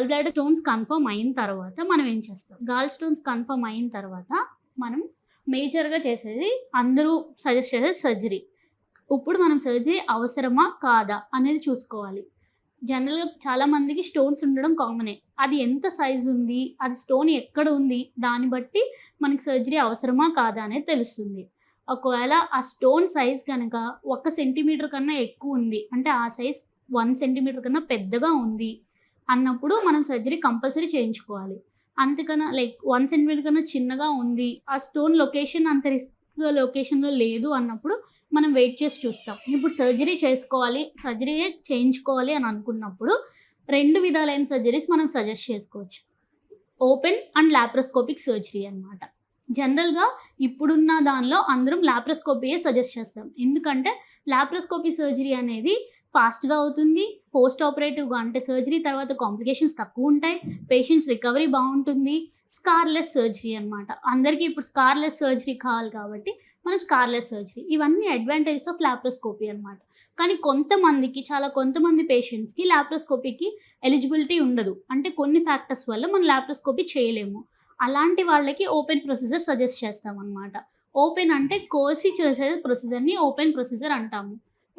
Gall bladder stones confirm అయిన తర్వాత మనం ఏం చేస్తాం? గాల్ స్టోన్స్ కన్ఫర్మ్ అయిన తర్వాత మనం మేజర్గా చేసేది అందరూ సజెస్ట్ చేసేది సర్జరీ ఇప్పుడు మనం సర్జరీ అవసరమా? కాదా? అనేది చూసుకోవాలి. జనరల్గా చాలామందికి స్టోన్స్ ఉండడం కామనే అది ఎంత సైజు ఉంది? అది స్టోన్ ఎక్కడ ఉంది? దాన్ని బట్టి మనకి సర్జరీ అవసరమా? కాదా? అనేది తెలుస్తుంది. ఒకవేళ ఆ స్టోన్ సైజ్ కనుక ఒక సెంటీమీటర్ కన్నా ఎక్కువ ఉంది అంటే ఆ సైజ్ వన్ సెంటీమీటర్ కన్నా పెద్దగా ఉంది అన్నప్పుడు మనం సర్జరీ కంపల్సరీ చేయించుకోవాలి. అంతకన్నా లైక్ వన్ సెంటీమీటర్ కన్నా చిన్నగా ఉంది ఆ స్టోన్ లొకేషన్ అంత రిస్క్ లొకేషన్లో లేదు అన్నప్పుడు మనం వెయిట్ చేసి చూస్తాం. ఇప్పుడు సర్జరీ చేసుకోవాలి సర్జరీ చేయించుకోవాలి అని అనుకున్నప్పుడు రెండు విధాలైన సర్జరీస్ మనం సజెస్ట్ చేసుకోవచ్చు. ఓపెన్ అండ్ లాప్రోస్కోపిక్ సర్జరీ అనమాట జనరల్గా ఇప్పుడున్న దానిలో అందరం లాప్రోస్కోపీయే సజెస్ట్ చేస్తాం. ఎందుకంటే లాప్రోస్కోపీ సర్జరీ అనేది ఫాస్ట్గా అవుతుంది. పోస్ట్ ఆపరేటివ్గా అంటే సర్జరీ తర్వాత కాంప్లికేషన్స్ తక్కువ ఉంటాయి. పేషెంట్స్ రికవరీ బాగుంటుంది. స్కార్లెస్ సర్జరీ అనమాట అందరికీ ఇప్పుడు స్కార్లెస్ సర్జరీ కావాలి కాబట్టి మనం స్కార్లెస్ సర్జరీ. ఇవన్నీ అడ్వాంటేజెస్ ఆఫ్ ల్యాప్రోస్కోపీ అనమాట కానీ కొంతమందికి చాలా కొంతమంది పేషెంట్స్కి ల్యాప్రోస్కోపీకి ఎలిజిబిలిటీ ఉండదు. అంటే కొన్ని ఫ్యాక్టర్స్ వల్ల మనం ల్యాప్రోస్కోపీ చేయలేము. అలాంటి వాళ్ళకి ఓపెన్ ప్రొసీజర్ సజెస్ట్ చేస్తాం అనమాట ఓపెన్ అంటే కోసి చేసే ప్రొసీజర్ని ఓపెన్ ప్రొసీజర్ అంటాము.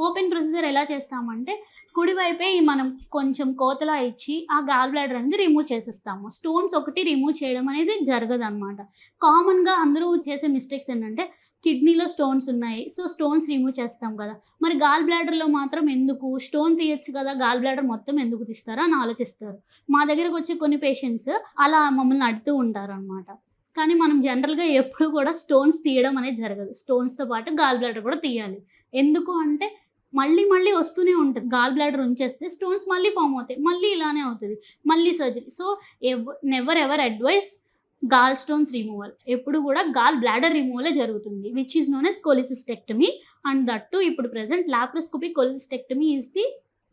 ఓపెన్ ప్రొసీజర్ ఎలా చేస్తామంటే కుడివైపే మనం కొంచెం కోతలా ఇచ్చి ఆ గాల్ బ్లాడర్ అనేది రిమూవ్ చేసేస్తాము. స్టోన్స్ ఒకటి రిమూవ్ చేయడం అనేది జరగదు అనమాట కామన్గా అందరూ చేసే మిస్టేక్స్ ఏంటంటే కిడ్నీలో స్టోన్స్ ఉన్నాయి. సో స్టోన్స్ రిమూవ్ చేస్తాం కదా. మరి గాల్ బ్లాడర్లో మాత్రం ఎందుకు? స్టోన్ తీయచ్చు కదా గాల్ బ్లాడర్ మొత్తం ఎందుకు తీస్తారో అని ఆలోచిస్తారు. మా దగ్గరకు వచ్చే కొన్ని పేషెంట్స్ అలా మమ్మల్ని అడుతూ ఉంటారు అనమాట కానీ మనం జనరల్గా ఎప్పుడు కూడా స్టోన్స్ తీయడం అనేది జరగదు. స్టోన్స్తో పాటు గాల్ బ్లాడర్ కూడా తీయాలి. ఎందుకు అంటే మళ్ళీ మళ్ళీ వస్తూనే ఉంటుంది. గాల్ బ్లాడర్ ఉంచేస్తే స్టోన్స్ మళ్ళీ ఫామ్ అవుతాయి. మళ్ళీ ఇలానే అవుతుంది. మళ్ళీ సర్జరీ సో ఎవ never ever advise gall stones removal ఎప్పుడు కూడా గాల్ బ్లాడర్ రిమూవలే జరుగుతుంది. Which is known as cholecystectomy and that ఇప్పుడు present laparoscopy cholecystectomy is the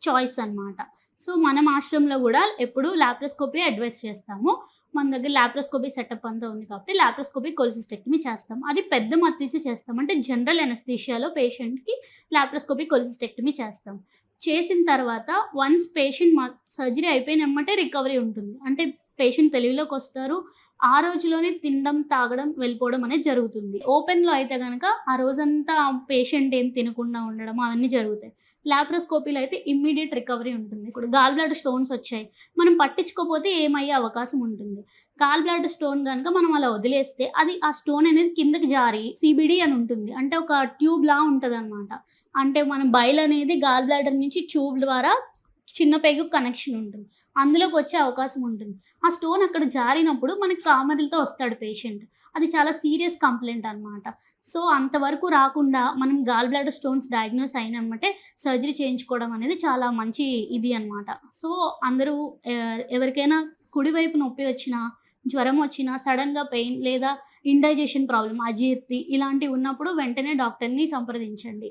choice అనమాట సో మనం ఆశ్రమంలో కూడా ఎప్పుడు లాప్రోస్కోపీ అడ్వైస్ చేస్తాము. మన దగ్గర లాప్రోస్కోపీ సెటప్ అంతా ఉంది కాబట్టి లాప్రోస్కోపీ కొలిసిస్టెక్టమీ చేస్తాం. అది పెద్ద మత్తిచ్చి చేస్తాం. అంటే జనరల్ ఎనస్థీషియాలో పేషెంట్కి లాప్రోస్కోపీ కొలిసిస్టెక్టమీ చేస్తాం. చేసిన తర్వాత వన్స్ పేషెంట్ మా సర్జరీ అయిపోయినమ్మంటే రికవరీ ఉంటుంది. అంటే పేషెంట్ తెలివిలోకి వస్తారు. ఆ రోజులోనే తినడం తాగడం వెళ్ళిపోవడం అనేది జరుగుతుంది. ఓపెన్లో అయితే కనుక ఆ రోజంతా పేషెంట్ ఏం తినకుండా ఉండడం అవన్నీ జరుగుతాయి. లాప్రోస్కోపీలో అయితే ఇమ్మీడియట్ రికవరీ ఉంటుంది. ఇప్పుడు గాల్ బ్లాడర్ స్టోన్స్ వచ్చాయి. మనం పట్టించుకోకపోతే ఏమయ్యే అవకాశం ఉంటుంది. గాల్ బ్లాడర్ స్టోన్ కనుక మనం అలా వదిలేస్తే అది ఆ స్టోన్ అనేది కిందకి జారి సిబిడి అని ఉంటుంది. అంటే ఒక ట్యూబ్ లా ఉంటుంది అనమాట అంటే మన బయలు అనేది గాల్ బ్లాడర్ నుంచి ట్యూబ్ ద్వారా చిన్న పెగు కనెక్షన్ ఉంటుంది. అందులోకి వచ్చే అవకాశం ఉంటుంది. ఆ స్టోన్ అక్కడ జారినప్పుడు మనకి కామరిలతో వస్తాడు పేషెంట్ అది చాలా సీరియస్ కంప్లైంట్ అనమాట సో అంతవరకు రాకుండా మనం గాల్ బ్లాడర్ స్టోన్స్ డయాగ్నోస్ అయినమ్మటే సర్జరీ చేయించుకోవడం అనేది చాలా మంచి ఇది అనమాట సో అందరూ ఎవరికైనా కుడివైపు నొప్పి వచ్చినా జ్వరం వచ్చినా సడన్గా పెయిన్ లేదా ఇండైజెషన్ ప్రాబ్లం అజీర్తి ఇలాంటివి ఉన్నప్పుడు వెంటనే డాక్టర్ని సంప్రదించండి.